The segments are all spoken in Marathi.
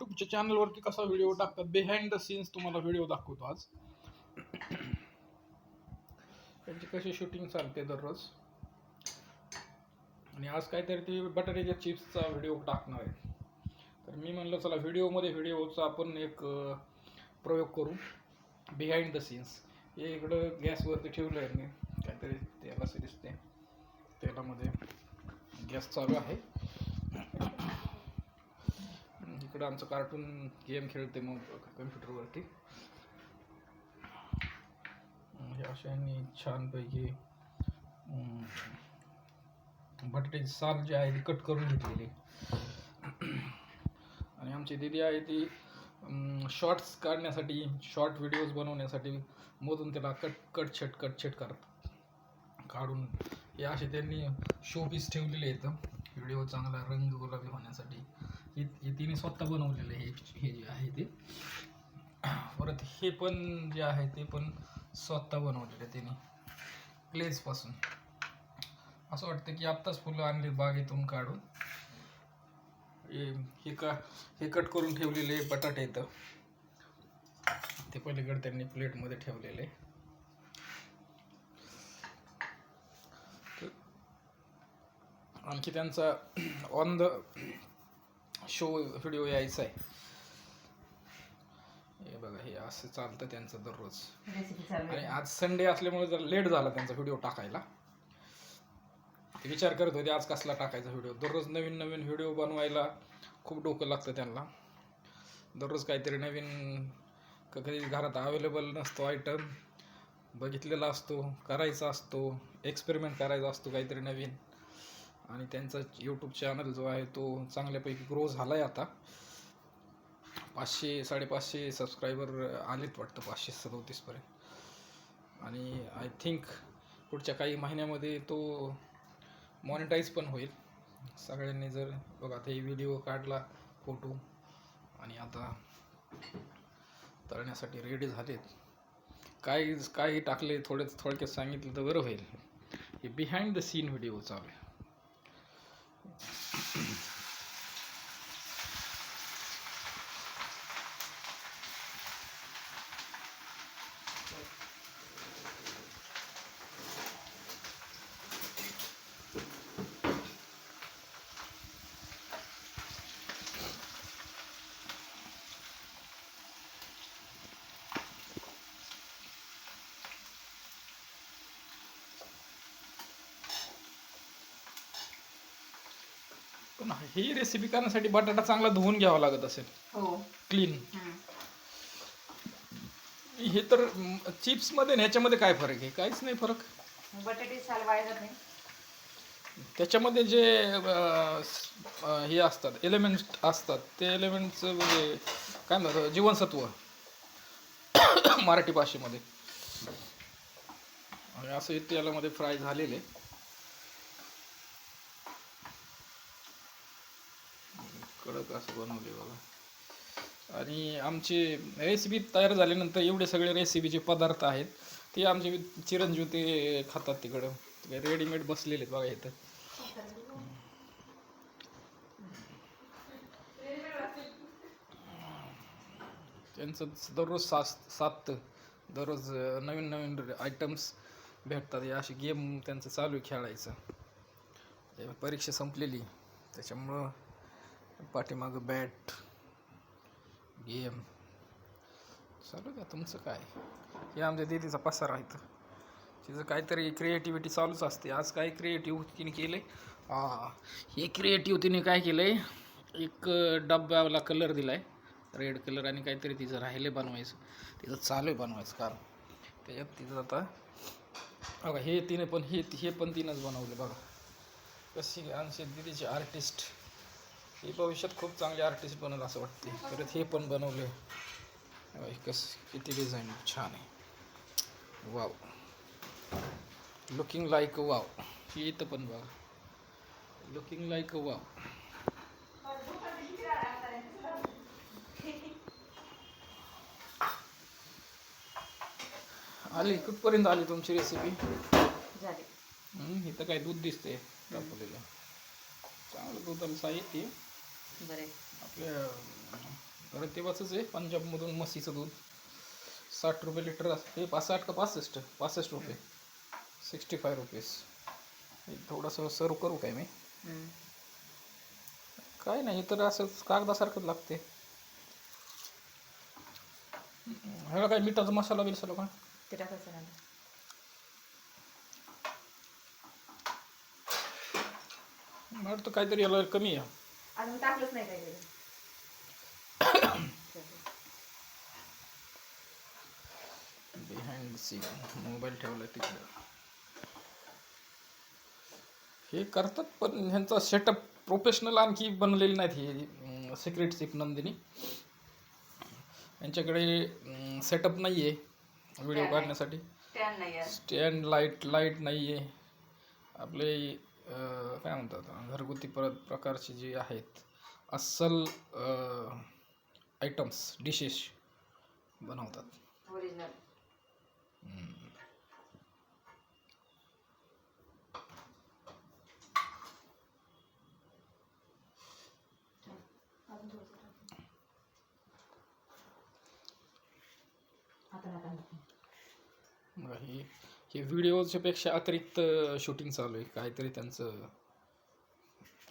यूट्यूबच्या चॅनलवरती कसा व्हिडिओ टाकतात? बिहाइंड द सीन्स तुम्हाला व्हिडिओ दाखवतो आज. त्यांची कशी शूटिंग चालते दररोज. आणि आज काहीतरी ते बटाट्याच्या चिप्सचा व्हिडिओ टाकणार आहे. तर मी म्हणलं चला व्हिडिओमध्ये व्हिडिओचा आपण एक प्रयोग करू. बिहाइंड द सीन्स हे इकडं गॅसवरती ठेवलं आहे मी. काहीतरी तेल असे दिसते तेलामध्ये गॅस चालू आहे. इकडं आमचं कार्टून गेम खेळते मग कम्प्युटरवरती. हे अशाने छानपैकी बटाट्याची साल जी आहे ती कट करून घेतलेली. आणि आमची दिदी आहे ती शॉर्ट्स काढण्यासाठी शॉर्ट व्हिडिओज बनवण्यासाठी मधून त्याला कट कट छट कट छट करतात. काढून हे असे त्यांनी शो पीस ठेवलेले आहेत. व्हिडिओ चांगला रंग गुलाबी होण्यासाठी. हे हे तिने स्वतः बनवलेलं आहे हे हे जे आहे ते. परत हे पण जे आहे ते पण स्वतः बनवलेलं आहे तिने क्लेजपासून असं वाटतं की आत्ताच फुलं आणली बागेतून काढून. हे हे का हे कट करून ठेवलेले बटाटे इथं. ते पलीकडे त्यांनी प्लेटमध्ये ठेवलेले आणखी त्यांचा ऑन द शो व्हिडिओ यायचा आहे हे बघा हे असं चालतं त्यांचं दररोज. आणि आज संडे असल्यामुळे जर लेट झाला त्यांचा व्हिडिओ टाकायला ते विचार करत होते आज कसला टाकायचा व्हिडिओ? दररोज नवीन नवीन व्हिडिओ बनवायला खूप डोकं लागतं त्यांना. दररोज काहीतरी नवीन कधी घरात अवेलेबल नसतो आयटम बघितलेला असतो करायचा असतो एक्सपेरिमेंट करायचा असतो काहीतरी नवीन. आणि त्यांचा यूट्यूब चॅनल जो आहे तो चांगल्यापैकी ग्रो झाला आहे आता. पाचशे साडेपाचशे सबस्क्रायबर आलेत वाटतं पाचशे सदोतीसपर्यंत आणि आय थिंक पुढच्या काही महिन्यामध्ये तो मॉनिटाईज पण होईल. सगळ्यांनी जर बघा आता हे व्हिडिओ काढला फोटो आणि आता तळण्यासाठी रेडी झालेत. काय काही टाकले थोडे थोडक्यात सांगितलं तर बरं होईल. हे बिहाइंड द सीन व्हिडिओ चालू आहे. पण ही रेसिपी करण्यासाठी बटाटा चांगला धुवून घ्यावा लागत असेल. हो. क्लीन हम्म. हे तर चिप्समध्ये आणि ह्याच्यामध्ये काय फरक आहे? काहीच नाही फरक. बटाटे जात त्याच्यामध्ये जे अं, स- अं, हे असतात एलिमेंट्स असतात ते एलिमेंटचं म्हणजे काय म्हणतात जीवनसत्व. मराठी भाषेमध्ये. आणि असं हे तेलामध्ये फ्राय झालेले. कडक असं बनवले बघा. आणि आमची रेसिपी तयार झाल्यानंतर एवढे सगळे रेसिपीचे पदार्थ आहेत ते आमचे चिरंजीव ते खातात तिकडं. रेडीमेड बसलेले आहेत बघा इथं. त्यांचं दररोज सात सात दररोज नवीन नवीन आयटम्स भेटतात. हे अशी गेम त्यांचं चालू आहे खेळायचं. परीक्षा संपलेली. त्याच्यामुळं पाठीमागं बॅट गेम चालू द्या तुमचं काय? हे आमच्या दिदीचा पसार आहे इथं. तिचं काहीतरी क्रिएटिव्हिटी चालूच असते. आज काय क्रिएटिव्ह तिने केलं आहे हे क्रिएटिव्ह तिने काय केलं आहे एक डब्याला कलर दिला आहे रेड कलर आणि काहीतरी तिचं राहिले बनवायचं. तिचं चालू आहे बनवायचं कारण. त्याच्यात तिचं आता बघा हे तिने पण हे हे पण तिनंच बनवलं बघा. कशी आमच्या दिदीची आर्टिस्ट ही भविष्यात खूप चांगली आर्टिस्ट बनल असं वाटते परत हे पण बनवले कस किती डिझाईन छान आहे. वाव लुकिंग लाईक वाव ही इथं पण बघा. लुकिंग लाईक वाव आली कुठपर्यंत आली तुमची रेसिपी झाले. इथं काय दूध दिसते तापवलेलं चांगलं दुधाला साहित्य बरे. आपल्या आपल्याकडे तेव्हाच आहे पंजाबमधून म्हशीचं दूध. साठ रुपये लिटर असते हे साठ का पासष्ट? पासष्ट रुपये. Sixty five rupees. थोडंसं सर्व करू काय मी. काय नाही तर असं कागदासारखंच लागते. ह्याला काय मिठाचा मसाला बिसाला काय ते टाकायचं ना. मला वाटतं काहीतरी याला कमी आहे. अजून टाकलंच नाही काही बिहाइंड सीन मोबाईल ठेवला तिकडे. हे करतात पण ह्यांचा सेटअप प्रोफेशनल आणखी बनलेले नाहीत हे सिक्रेट सिप नंदिनी. यांच्याकडे सेटअप नाही आहे व्हिडिओ. काढण्यासाठी. स्टँड लाइट लाइट नाही आहे आपले काय म्हणतात? घरगुती प्र प्रकारचे जे आहेत अस्सल आयटम्स डिशेस बनवतात. ओरिजिनल आता मग हे हे व्हिडिओच्या पेक्षा अतिरिक्त शूटिंग चालू आहे. काहीतरी त्यांचं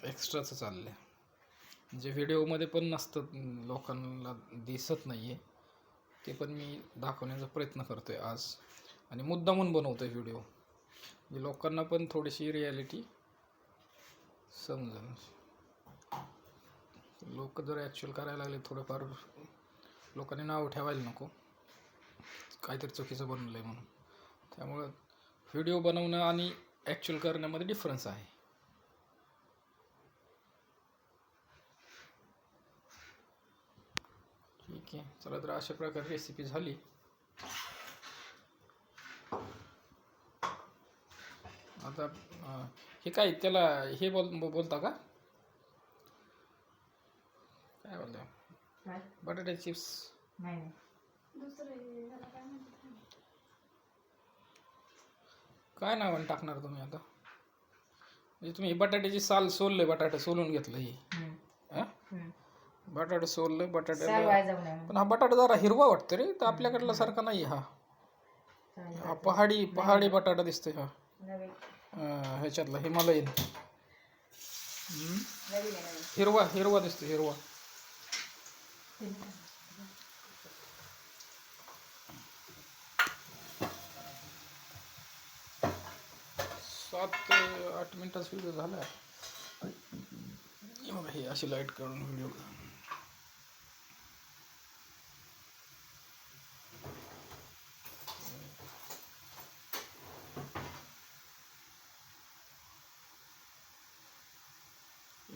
एक्स्ट्राचं चाललं आहे जे व्हिडिओमध्ये पण नसतं लोकांना दिसत नाही आहे ते पण मी दाखवण्याचा प्रयत्न करतो आहे आज. आणि मुद्दामून बनवतो आहे व्हिडिओ. म्हणजे लोकांना पण थोडीशी रियालिटी समजेल. लोक जर ॲक्च्युअल करायला लागले थोडंफार लोकांनी नाव ठेवायला नको. काहीतरी चुकीचं बनलं आहे म्हणून. त्यामुळं व्हिडिओ बनवणं आणि ॲक्च्युअल करण्यामध्ये डिफरन्स आहे. ठीक आहे. चला तर अशा प्रकारे रेसिपी झाली. आता हे काय त्याला हे बोल बोलता का? काय बोलता? बटाटे चिप्स. नाही नाही काय नावाने टाकणार तुम्ही आता? म्हणजे तुम्ही बटाट्याची साल सोलले बटाटे सोलून घेतलं ही. हा? बटाटे सोलले साल बटाट्याला वाया जाऊ नये पण हा बटाटा जरा हिरवा वाटतो रे तर आपल्याकडला सारखा नाही हा. हा पहाडी पहाडी बटाटा दिसतोय हा. नवीन. अं, ह्याच्यातला हिमालयन. नवीन आहे नवीन. हिरवा हिरवा दिसतो हिरवा. सात आठ मिनिटाचा व्हिडिओ झाला. बघा हे अशी लाईट काढून व्हिडिओ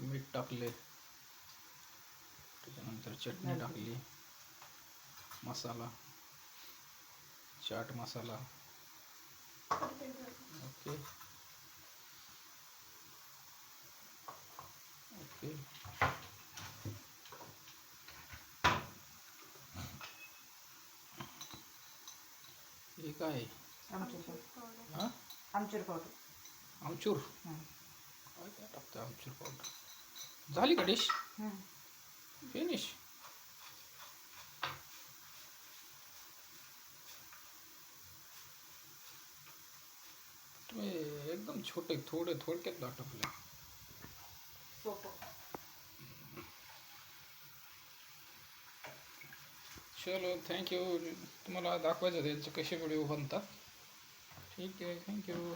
मीठ टाकले. त्याच्यानंतर चटणी टाकली. मसाला. चाट मसाला. ओके. हे काय? आमचूर हा? आमचूर पावडर. आमचूर? हम्म. काय काय टाकतं आमचूर पावडर? झाली का डिश? हम्म. फिनिश तुम्ही एकदम छोटे थोडे थोडक्यात दाटवले चलो थँक्यू तुम्हाला दाखवायचं त्यांचे कसे व्हिडिओ बनतात. ठीक आहे थँक्यू